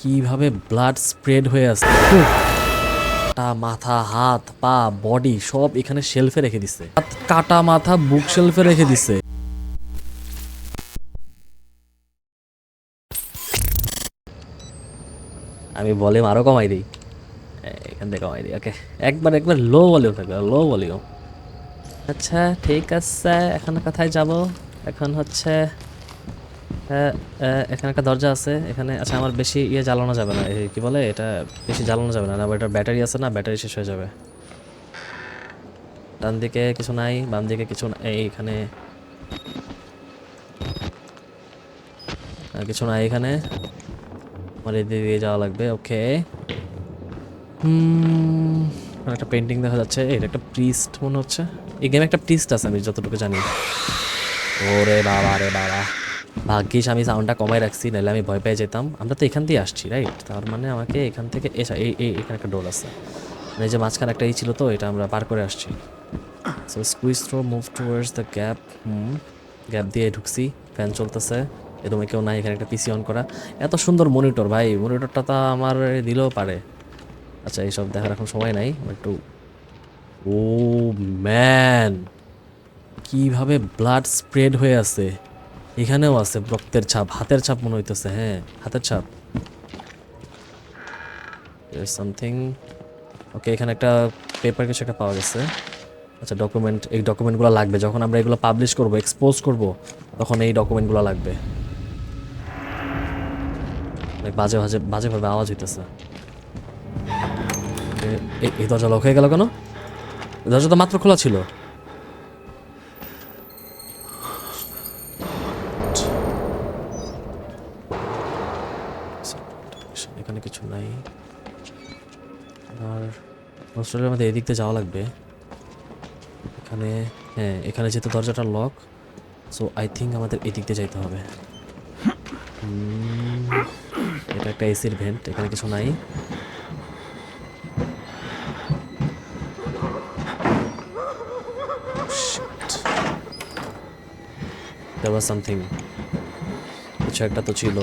কীভাবে blood spread হয়ে কাটা মাথা, হাত, পা বডি সব এখানে শেলফে রেখে দিছে। কাটা, মাথা বুক শেলফে রেখে দিছে। আমি ভলিউম আরও কমাই দিই। এখান থেকে কমাই দিই ওকে একবার একবার লো ভলিউম থাকবে লো ভলিউম আচ্ছা ঠিক আছে, এখন কোথায় যাব? এখন হচ্ছে এখানে একটা দরজা আছে। এখানে আচ্ছা আমার বেশি ইয়ে জ্বালানো যাবে না। কি বলে? এটা বেশি জ্বালানো যাবে না। এটা ব্যাটারি আছে না, ব্যাটারি শেষ হয়ে যাবে। ডান দিকে কিছু নাই, বাম দিকে কিছু এইখানে কিছু নাই এখানে। আমার এদিকে দিয়ে যাওয়া লাগবে, ওকে। হুম একটা পেন্টিং দেখা যাচ্ছে। এটা একটা প্রিস্ট মনে হচ্ছে। এই গেমে একটা প্রিস্ট আছে, আমি যতটুকু জানি। ওরে বাবা, রে বাবা। ভাগ্যিস আমি সাউন্ডটা কমাই রাখছি, নাহলে আমি ভয় পেয়ে যেতাম। আমরা তো এখান দিয়ে আসছি রাইট তার মানে আমাকে এখান থেকে এসা এই এই এখানে একটা ডোর আছে। মানে যে মাঝখানে একটা ই ছিল তো, এটা আমরা পার করে আসছি। So squeeze through move towards the gap hmm gap দিয়ে ঢুকছি ফ্যান চলতেছে। এরকম কেউ নাই, এখানে একটা পিসি অন করা। এত সুন্দর মনিটর ভাই মনিটরটা তো আমার দিলেও পারে। আচ্ছা এইসব দেখার এখন সময় নাই একটু ও ম্যান কীভাবে ব্লাড স্প্রেড হয়ে আছে? এখানেও আছে, রক্তের ছাপ, হাতের ছাপ মনে হইতেছে হ্যাঁ হাতের ছাপ। সামথিং ওকে এখানে একটা পেপার কিছু একটা পাওয়া গেছে। আচ্ছা ডকুমেন্ট এই ডকুমেন্টগুলো লাগবে। যখন আমরা এগুলো পাবলিশ করব এক্সপোজ করব, তখন এই ডকুমেন্টগুলো লাগবে। অনেক বাজে বাজে বাজেভাবে আওয়াজ হইতেছে। এই দরজা লক হয়ে গেল কেন? দরজা তো মাত্র খোলা ছিল। এখানে কিছু নাই। আর হোস্টেলের মধ্যে এদিক দিয়ে যাওয়া লাগবে। এখানে হ্যাঁ এখানে যেহেতু দরজাটা লক সো আই থিঙ্ক আমাদের এদিক দিয়ে যাইতে হবে। এটা একটা এসির ভেন্ট এখানে কিছু নাই। Was something. কিছু একটা তো ছিল।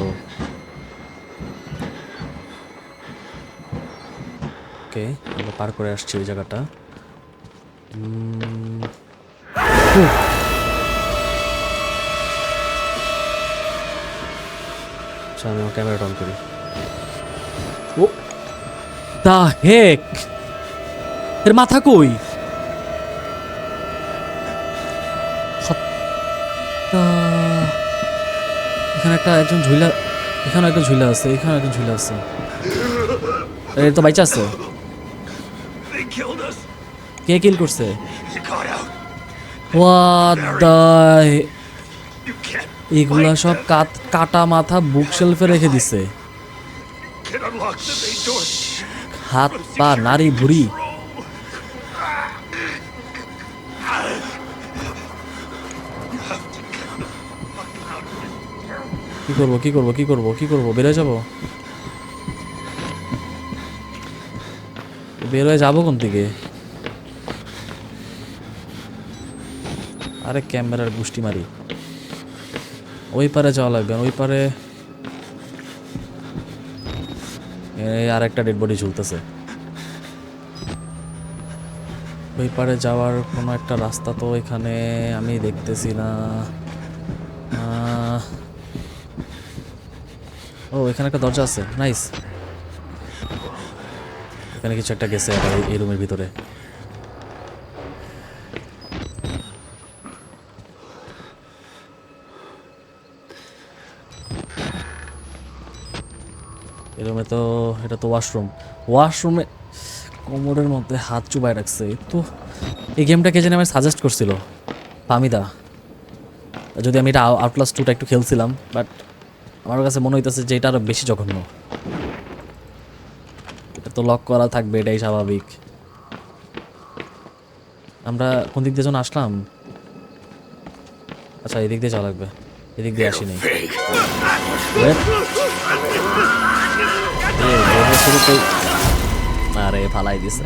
ওকে, আমরা পার করে আসছি ওই জায়গাটা। আচ্ছা আমি আমার ক্যামেরাটা অন করি। ও, দা হেক! এর মাথা কই? এখানে একটা একজন ঝুলা এখানে একটা ঝুলা আছে এখানে একজন ঝুলা আছে। এই তো বাইচা আছে. কে কিল করছে. এগুলা সব কাটা মাথা বুক শেলফে রেখে দিছে. হাত পা নারী ভুড়ি কি করব কি করব কি করব কি করব? বেড়ে যাব? বেরোয় যাব কোন থেকে আরে ক্যামেরার গুষ্টি মারি। ওই পারে যাওয়া লাগবে ওই পারে আর একটা ডেড বডি ঝুলতেছে। ওই পারে যাওয়ার কোনো একটা রাস্তা তো এখানে আমি দেখতেছি না। ও, এখানে একটা দরজা আছে, নাইস। এখানে কিছু একটা গেছে আবার এই- রুমের ভিতরে। এই রুমে তো এটা তো ওয়াশরুম। ওয়াশরুমে কোমরের মধ্যে হাত চুবায় রাখছে। তো এই গেমটা কে জানি আমার সাজেস্ট করছিল? পামিদা যদি আমি এটা আউটলাস টুটা একটু খেলছিলাম বাট আমার কাছে মনে হইতেছে যে এটা আরও বেশি জঘন্য। তো লক করা থাকবে, এটাই স্বাভাবিক। আমরা কোন দিক দিয়ে যেন আসলাম? আচ্ছা এদিক দিয়ে যাওয়া লাগবে। এদিক দিয়ে আসি শুরুতেই আরে, ফালাই দিছে।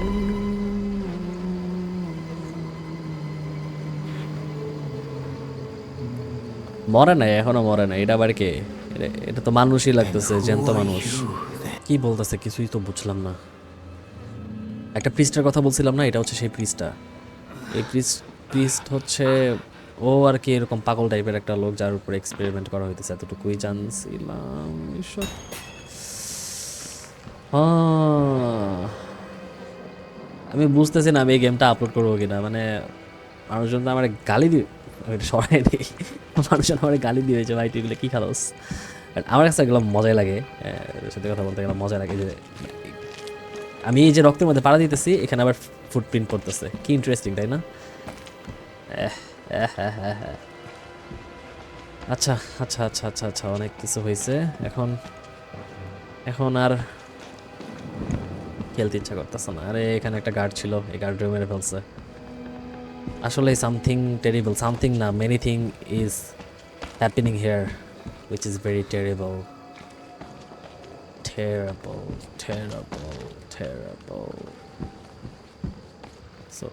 মরে নাই, এখনও মরে নাই। এটা আবার কে? এটা তো মানুষই লাগতেছে, জ্যান্ত মানুষ। কি বলতেছে? কিছুই তো বুঝলাম না। একটা পৃষ্ঠার কথা বলছিলাম না, এটা হচ্ছে সেই পৃষ্ঠা এই পৃষ্ঠ হচ্ছে ও আর কি এরকম পাগল টাইপের একটা লোক যার উপরে এক্সপেরিমেন্ট করা হইতেছে, এতটুকুই জানছিলাম। এসব আমি বুঝতেছি না আমি এই গেমটা আপলোড করব কিনা। মানে মানুষজন তো আমার গালি দিয়ে সরাই নেই মানুষজন আমার গালি দিয়েছে, ভাই, তুই কী খালোস? আমার কাছে এগুলো মজাই লাগে সত্যি কথা বলতে গেলে মজা লাগে যে আমি এই যে রক্তের মধ্যে পাড়া দিতেছি, এখানে আবার ফুটপ্রিন্ট পড়তেছে। কি ইন্টারেস্টিং তাই না। আচ্ছা আচ্ছা আচ্ছা আচ্ছা আচ্ছা অনেক কিছু হয়েছে। এখন এখন আর খেলতে ইচ্ছা করতেছে না। আরে, এখানে একটা গার্ড ছিল, এই গার্ড মেরে ফেলছে। আসলে সামথিং টেরিবল সামথিং না many thing is happening here which is very terrible terrible, terrible, terrible. So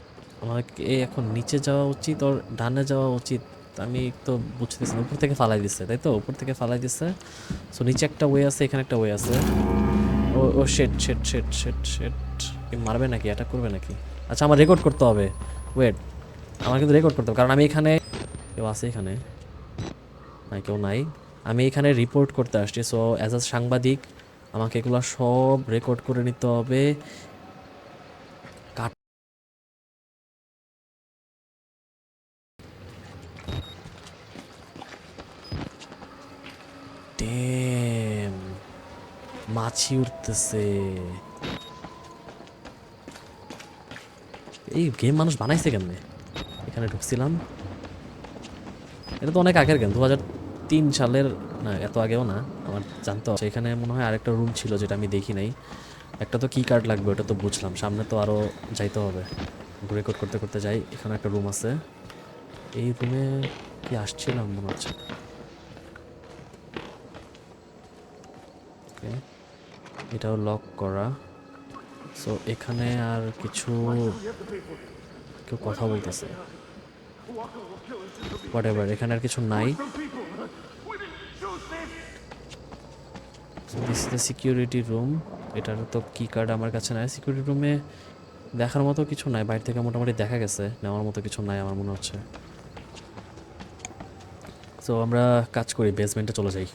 আমাকে এখন নিচে যাওয়া উচিত ওর ডানে যাওয়া উচিত আমি তো বুঝতেছি না। উপর থেকে ফালাই দিচ্ছে তাই তো? উপর থেকে ফালাই দিচ্ছে সো নিচে একটা ওয়ে আছে এখানে একটা ওয়ে আছে। ও ও শেট শেট শেট শেট শেট মারবে নাকি? অ্যাটাক করবে নাকি? আচ্ছা আমার রেকর্ড করতে হবে। ওয়েট আমার কিন্তু রেকর্ড করতে হবে। কারণ আমি এখানে কেউ আছে এখানে? নাই কেউ নাই। আমি এখানে রিপোর্ট করতে আসছি। সো অ্যাজ আ সাংবাদিক, আমাকে এগুলো সব রেকর্ড করে নিতে হবে। মাছি উঠতেছে। এই গেম মানুষ বানাইছে কেমনে? এখানে ঢুকছিলাম। এটা তো অনেক আগের গেম দু হাজার তিন সালের, না, এত আগেও না, আমার জানতে। এখানে মনে হয় আরেকটা রুম ছিল যেটা আমি দেখি নাই। একটা তো কি কার্ড লাগবে, ওটা তো বুঝলাম। সামনে তো আরও যাইতে হবে। রেকর্ড করতে করতে যাই, এখানে একটা রুম আছে। এই রুমে কি আসছিলাম মনে হচ্ছে। এটাও লক করা। সো এখানে আর কিছু কেউ কথা বলতেছে। হোয়াট এখানে আর কিছু নাই। দিস দ্য সিকিউরিটি রুম এটার তো কি কার্ড আমার কাছে নাই। সিকিউরিটি রুমে দেখার মতো কিছু নাই। বাইরে থেকে মোটামুটি দেখা গেছে। নেওয়ার মতো কিছু নাই আমার মনে হচ্ছে। সো আমরা কাজ করি। বেসমেন্টে চলে যাই।